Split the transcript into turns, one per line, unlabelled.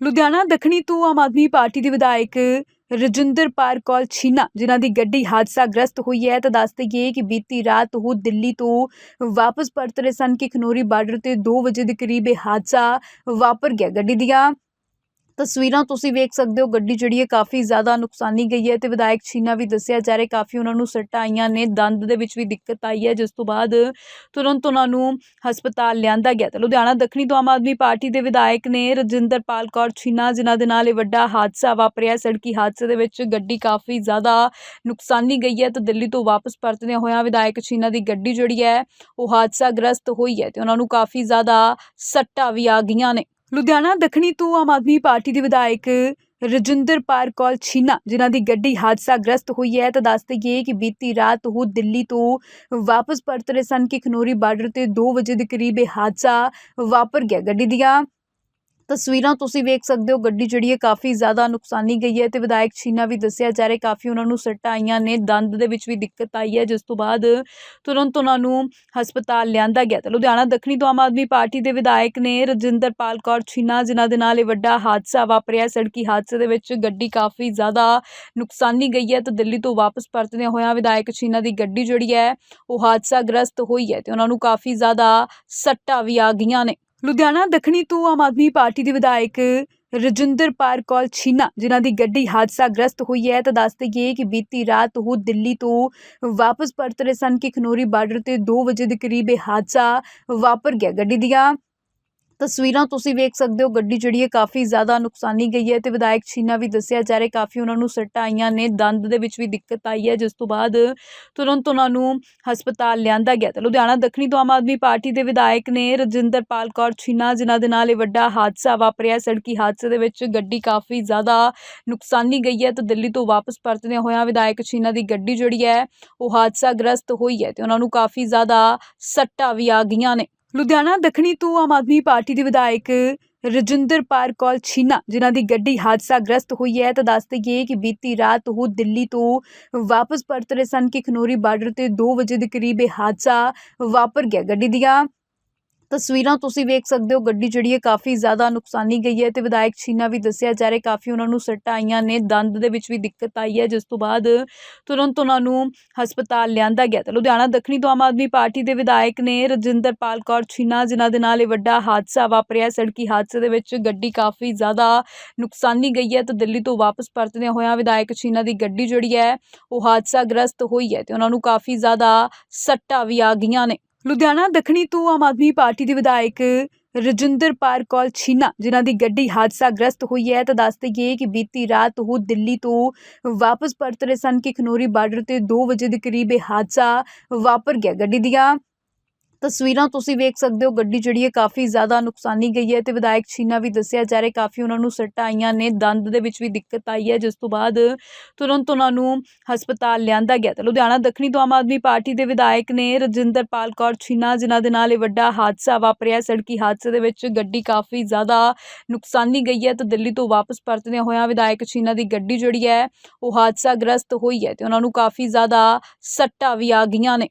ਲੁਧਿਆਣਾ ਦੱਖਣੀ ਤੋਂ ਆਮ ਆਦਮੀ ਪਾਰਟੀ ਦੇ ਵਿਧਾਇਕ ਰਜਿੰਦਰ ਰਜਿੰਦਰਪਾਲ ਕੌਰ ਛੀਨਾ, ਜਿਨ੍ਹਾਂ ਦੀ ਗੱਡੀ ਹਾਦਸਾਗ੍ਰਸਤ ਹੋਈ ਹੈ, ਤਾਂ ਦੱਸ ਦੇਈਏ ਕਿ ਬੀਤੀ ਰਾਤ ਉਹ ਦਿੱਲੀ ਤੋਂ ਵਾਪਸ ਪਰਤ ਰਹੇ ਸਨ ਕਿ ਖਨੋਰੀ ਬਾਰਡਰ ਤੇ 2 ਵਜੇ ਦੇ ਕਰੀਬ ਇਹ ਹਾਦਸਾ ਵਾਪਰ ਗਿਆ। ਗੱਡੀ ਦੀਆਂ ਤਸਵੀਰਾਂ ਤੁਸੀਂ ਵੇਖ ਸਕਦੇ ਹੋ, ਗੱਡੀ ਜਿਹੜੀ ਹੈ ਕਾਫੀ ਜ਼ਿਆਦਾ ਨੁਕਸਾਨੀ ਗਈ ਹੈ ਤੇ ਵਿਧਾਇਕ ਛੀਨਾ ਵੀ ਦੱਸਿਆ ਜਾ ਰਿਹਾ, ਕਾਫੀ ਉਹਨਾਂ ਨੂੰ ਸੱਟਾਂ ਆਈਆਂ ਨੇ, ਦੰਦ ਦੇ ਵਿੱਚ ਵੀ ਦਿੱਕਤ ਆਈ ਹੈ, ਜਿਸ ਤੋਂ ਬਾਅਦ ਤੁਰੰਤ ਉਹਨਾਂ ਨੂੰ ਹਸਪਤਾਲ ਲਿਆਂਦਾ ਗਿਆ ਤੇ ਲੁਧਿਆਣਾ ਦੱਖਣੀ ਤੋਂ ਆਮ ਆਦਮੀ ਪਾਰਟੀ ਦੇ ਵਿਧਾਇਕ ਨੇ ਰਜਿੰਦਰਪਾਲ ਕੌਰ ਛੀਨਾ, ਜਿਨ੍ਹਾਂ ਦੇ ਨਾਲ ਇਹ ਵੱਡਾ ਹਾਦਸਾ ਵਾਪਰਿਆ, ਸੜਕੀ ਹਾਦਸੇ ਦੇ ਵਿੱਚ ਗੱਡੀ ਕਾਫੀ ਜ਼ਿਆਦਾ ਨੁਕਸਾਨੀ ਗਈ ਹੈ ਤੇ ਦਿੱਲੀ ਤੋਂ ਵਾਪਸ ਪਰਤਦਿਆਂ ਹੋਇਆਂ ਵਿਧਾਇਕ ਛੀਨਾ ਦੀ ਗੱਡੀ ਜਿਹੜੀ ਹੈ, ਉਹ ਹਾਦਸਾ ਗ੍ਰਸਤ ਹੋਈ ਹੈ ਤੇ ਉਹਨਾਂ ਨੂੰ ਕਾਫੀ ਜ਼ਿਆਦਾ ਸੱਟਾਂ ਵੀ ਆ ਗਈਆਂ ਨੇ। ਲੁਧਿਆਣਾ ਦੱਖਣੀ ਤੋਂ ਆਮ ਆਦਮੀ ਪਾਰਟੀ ਦੇ ਵਿਧਾਇਕ ਰਜਿੰਦਰ ਰਜਿੰਦਰਪਾਲ ਕੌਰ ਛੀਨਾ, ਜਿਨ੍ਹਾਂ ਦੀ ਗੱਡੀ ਹਾਦਸਾਗ੍ਰਸਤ ਹੋਈ ਹੈ, ਤਾਂ ਦੱਸ ਦੇਈਏ ਕਿ ਬੀਤੀ ਰਾਤ ਉਹ ਦਿੱਲੀ ਤੋਂ ਵਾਪਸ ਪਰਤ ਰਹੇ ਸਨ ਕਿ ਖਨੋਰੀ ਬਾਰਡਰ ਤੇ 2 ਵਜੇ ਦੇ ਕਰੀਬ ਇਹ ਹਾਦਸਾ ਵਾਪਰ ਗਿਆ। ਗੱਡੀ ਦੀਆਂ ਤਸਵੀਰਾਂ ਤੁਸੀਂ ਵੇਖ ਸਕਦੇ ਹੋ, ਗੱਡੀ ਜਿਹੜੀ ਹੈ ਕਾਫੀ ਜ਼ਿਆਦਾ ਨੁਕਸਾਨੀ ਗਈ ਹੈ ਤੇ ਵਿਧਾਇਕ ਛੀਨਾ ਵੀ ਦੱਸਿਆ ਜਾ ਰਿਹਾ, ਕਾਫੀ ਉਹਨਾਂ ਨੂੰ ਸੱਟਾਂ ਆਈਆਂ ਨੇ, ਦੰਦ ਦੇ ਵਿੱਚ ਵੀ ਦਿੱਕਤ ਆਈ ਹੈ, ਜਿਸ ਤੋਂ ਬਾਅਦ ਤੁਰੰਤ ਉਹਨਾਂ ਨੂੰ ਹਸਪਤਾਲ ਲਿਆਂਦਾ ਗਿਆ ਤੇ ਲੁਧਿਆਣਾ ਦੱਖਣੀ ਤੋਂ ਆਮ ਆਦਮੀ ਪਾਰਟੀ ਦੇ ਵਿਧਾਇਕ ਨੇ ਰਜਿੰਦਰਪਾਲ ਕੌਰ ਛੀਨਾ, ਜਿਨ੍ਹਾਂ ਦੇ ਨਾਲ ਇਹ ਵੱਡਾ ਹਾਦਸਾ ਵਾਪਰਿਆ, ਸੜਕੀ ਹਾਦਸੇ ਦੇ ਵਿੱਚ ਗੱਡੀ ਕਾਫੀ ਜ਼ਿਆਦਾ ਨੁਕਸਾਨੀ ਗਈ ਹੈ ਤੇ ਦਿੱਲੀ ਤੋਂ ਵਾਪਸ ਪਰਤਦਿਆਂ ਹੋਇਆਂ ਵਿਧਾਇਕ ਛੀਨਾ ਦੀ ਗੱਡੀ ਜਿਹੜੀ ਹੈ, ਉਹ ਹਾਦਸਾ ਗ੍ਰਸਤ ਹੋਈ ਹੈ ਤੇ ਉਹਨਾਂ ਨੂੰ ਕਾਫੀ ਜ਼ਿਆਦਾ ਸੱਟਾਂ ਵੀ ਆ ਗਈਆਂ ਨੇ। ਲੁਧਿਆਣਾ ਦੱਖਣੀ ਤੋਂ ਆਮ ਆਦਮੀ ਪਾਰਟੀ ਦੇ ਵਿਧਾਇਕ ਰਜਿੰਦਰ ਰਜਿੰਦਰਪਾਲ ਕੌਰ ਛੀਨਾ, ਜਿਨ੍ਹਾਂ ਦੀ ਗੱਡੀ ਹਾਦਸਾ ਗ੍ਰਸਤ ਹੋਈ ਹੈ, ਤਾਂ ਦੱਸ ਦੇਈਏ ਕਿ ਬੀਤੀ ਰਾਤ ਉਹ ਦਿੱਲੀ ਤੋਂ ਵਾਪਸ ਪਰਤ ਰਹੇ ਸਨ ਕਿ ਖਨੋਰੀ ਬਾਰਡਰ ਤੇ 2 ਵਜੇ ਦੇ ਕਰੀਬ ਇਹ ਹਾਦਸਾ ਵਾਪਰ ਗਿਆ। ਗੱਡੀ ਦੀਆਂ ਤਸਵੀਰਾਂ ਤੁਸੀਂ ਵੇਖ ਸਕਦੇ ਹੋ, ਗੱਡੀ ਜਿਹੜੀ ਹੈ ਕਾਫੀ ਜ਼ਿਆਦਾ ਨੁਕਸਾਨੀ ਗਈ ਹੈ ਤੇ ਵਿਧਾਇਕ ਛੀਨਾ ਵੀ ਦੱਸਿਆ ਜਾ ਰਿਹਾ, ਕਾਫੀ ਉਹਨਾਂ ਨੂੰ ਸੱਟਾਂ ਆਈਆਂ ਨੇ, ਦੰਦ ਦੇ ਵਿੱਚ ਵੀ ਦਿੱਕਤ ਆਈ ਹੈ, ਜਿਸ ਤੋਂ ਬਾਅਦ ਤੁਰੰਤ ਉਹਨਾਂ ਨੂੰ ਹਸਪਤਾਲ ਲਿਆਂਦਾ ਗਿਆ ਤੇ ਲੁਧਿਆਣਾ ਦੱਖਣੀ ਤੋਂ ਆਮ ਆਦਮੀ ਪਾਰਟੀ ਦੇ ਵਿਧਾਇਕ ਨੇ ਰਜਿੰਦਰਪਾਲ ਕੌਰ ਛੀਨਾ, ਜਿਨ੍ਹਾਂ ਦੇ ਨਾਲ ਇਹ ਵੱਡਾ ਹਾਦਸਾ ਵਾਪਰਿਆ ਸੜਕੀ ਹਾਦਸੇ ਦੇ ਵਿੱਚ ਗੱਡੀ ਕਾਫੀ ਜ਼ਿਆਦਾ ਨੁਕਸਾਨੀ ਗਈ ਹੈ ਤੇ ਦਿੱਲੀ ਤੋਂ ਵਾਪਸ ਪਰਤਦਿਆਂ ਹੋਇਆਂ ਵਿਧਾਇਕ ਛੀਨਾ ਦੀ ਗੱਡੀ ਜਿਹੜੀ ਹੈ, ਉਹ ਹਾਦਸਾ ਗ੍ਰਸਤ ਹੋਈ ਹੈ ਤੇ ਉਹਨਾਂ ਨੂੰ ਕਾਫੀ ਜ਼ਿਆਦਾ ਸੱਟਾਂ ਵੀ ਆ ਗਈਆਂ ਨੇ। ਲੁਧਿਆਣਾ ਦੱਖਣੀ ਤੋਂ ਆਮ ਆਦਮੀ ਪਾਰਟੀ ਦੇ ਵਿਧਾਇਕ ਰਜਿੰਦਰ ਪਾਰ ਕੌਰ ਛੀਨਾ, ਜਿਨ੍ਹਾਂ ਦੀ ਗੱਡੀ ਹਾਦਸਾ ਗ੍ਰਸਤ ਹੋਈ ਹੈ, ਤਾਂ ਦੱਸ ਦੇਈਏ ਕਿ ਬੀਤੀ ਰਾਤ ਉਹ ਦਿੱਲੀ ਤੋਂ ਵਾਪਸ ਪਰਤ ਰਹੇ ਸਨ ਕਿ ਖਨੋਰੀ ਬਾਰਡਰ ਤੇ 2 ਵਜੇ ਦੇ ਕਰੀਬ ਇਹ ਹਾਦਸਾ ਵਾਪਰ ਗਿਆ। ਗੱਡੀ ਦੀਆਂ ਤਸਵੀਰਾਂ ਤੁਸੀਂ ਵੇਖ ਸਕਦੇ ਹੋ, ਗੱਡੀ ਜਿਹੜੀ ਹੈ ਕਾਫੀ ਜ਼ਿਆਦਾ ਨੁਕਸਾਨੀ ਗਈ ਹੈ ਤੇ ਵਿਧਾਇਕ ਛੀਨਾ ਵੀ ਦੱਸਿਆ ਜਾ ਰਿਹਾ, ਕਾਫੀ ਉਹਨਾਂ ਨੂੰ ਸੱਟਾਂ ਆਈਆਂ ਨੇ, ਦੰਦ ਦੇ ਵਿੱਚ ਵੀ ਦਿੱਕਤ ਆਈ ਹੈ, ਜਿਸ ਤੋਂ ਬਾਅਦ ਤੁਰੰਤ ਉਹਨਾਂ ਨੂੰ ਹਸਪਤਾਲ ਲਿਆਂਦਾ ਗਿਆ ਤੇ ਲੁਧਿਆਣਾ ਦੱਖਣੀ ਤੋਂ ਆਮ ਆਦਮੀ ਪਾਰਟੀ ਦੇ ਵਿਧਾਇਕ ਨੇ ਰਜਿੰਦਰਪਾਲ ਕੌਰ ਛੀਨਾ, ਜਿਨ੍ਹਾਂ ਦੇ ਨਾਲ ਇਹ ਵੱਡਾ ਹਾਦਸਾ ਵਾਪਰਿਆ, ਸੜਕੀ ਹਾਦਸੇ ਦੇ ਵਿੱਚ ਗੱਡੀ ਕਾਫੀ ਜ਼ਿਆਦਾ ਨੁਕਸਾਨੀ ਗਈ ਹੈ ਤੇ ਦਿੱਲੀ ਤੋਂ ਵਾਪਸ ਪਰਤਦਿਆਂ ਹੋਇਆਂ ਵਿਧਾਇਕ ਛੀਨਾ ਦੀ ਗੱਡੀ ਜਿਹੜੀ ਹੈ, ਉਹ ਹਾਦਸਾ ਗ੍ਰਸਤ ਹੋਈ ਹੈ ਤੇ ਉਹਨਾਂ ਨੂੰ ਕਾਫੀ ਜ਼ਿਆਦਾ ਸੱਟਾਂ ਵੀ ਆ ਗਈਆਂ ਨੇ। ਲੁਧਿਆਣਾ, ਦੱਖਣੀ ਤੋਂ ਆਮ ਆਦਮੀ ਪਾਰਟੀ ਦੇ ਵਿਧਾਇਕ ਰਜਿੰਦਰ ਪਾਰ ਕੌਰ ਛੀਨਾ, ਜਿਨ੍ਹਾਂ ਦੀ ਗੱਡੀ ਹਾਦਸਾ ਗ੍ਰਸਤ ਹੋਈ ਹੈ, ਤਾਂ ਦੱਸ ਦੇਈਏ ਕਿ ਬੀਤੀ ਰਾਤ ਉਹ ਦਿੱਲੀ ਤੋਂ ਵਾਪਸ ਪਰਤ ਰਹੇ ਸਨ ਕਿ ਖਨੋਰੀ ਬਾਰਡਰ ਤੇ 2 ਵਜੇ ਦੇ ਕਰੀਬ ਇਹ ਹਾਦਸਾ ਵਾਪਰ ਗਿਆ। ਗੱਡੀ ਦੀਆਂ ਤਸਵੀਰਾਂ ਤੁਸੀਂ ਵੇਖ ਸਕਦੇ ਹੋ, ਗੱਡੀ ਜਿਹੜੀ ਹੈ ਕਾਫੀ ਜ਼ਿਆਦਾ ਨੁਕਸਾਨੀ ਗਈ ਹੈ ਤੇ ਵਿਧਾਇਕ ਛੀਨਾ ਵੀ ਦੱਸਿਆ ਜਾ ਰਿਹਾ, ਕਾਫੀ ਉਹਨਾਂ ਨੂੰ ਸੱਟਾਂ ਆਈਆਂ ਨੇ, ਦੰਦ ਦੇ ਵਿੱਚ ਵੀ ਦਿੱਕਤ ਆਈ ਹੈ, ਜਿਸ ਤੋਂ ਬਾਅਦ ਤੁਰੰਤ ਉਹਨਾਂ ਨੂੰ ਹਸਪਤਾਲ ਲਿਆਂਦਾ ਗਿਆ ਤੇ ਲੁਧਿਆਣਾ ਦੱਖਣੀ ਤੋਂ ਆਮ ਆਦਮੀ ਪਾਰਟੀ ਦੇ ਵਿਧਾਇਕ ਨੇ ਰਜਿੰਦਰਪਾਲ ਕੌਰ ਛੀਨਾ, ਜਿਨ੍ਹਾਂ ਦੇ ਨਾਲ ਇਹ ਵੱਡਾ ਹਾਦਸਾ ਵਾਪਰਿਆ, ਸੜਕੀ ਹਾਦਸੇ ਦੇ ਵਿੱਚ ਗੱਡੀ ਕਾਫੀ ਜ਼ਿਆਦਾ ਨੁਕਸਾਨੀ ਗਈ ਹੈ ਤੇ ਦਿੱਲੀ ਤੋਂ ਵਾਪਸ ਪਰਤਦਿਆਂ ਹੋਇਆਂ ਵਿਧਾਇਕ ਛੀਨਾ ਦੀ ਗੱਡੀ ਜਿਹੜੀ ਹੈ, ਉਹ ਹਾਦਸਾ ਗ੍ਰਸਤ ਹੋਈ ਹੈ ਤੇ ਉਹਨਾਂ ਨੂੰ ਕਾਫੀ ਜ਼ਿਆਦਾ ਸੱਟਾਂ ਵੀ ਆ ਗਈਆਂ ਨੇ।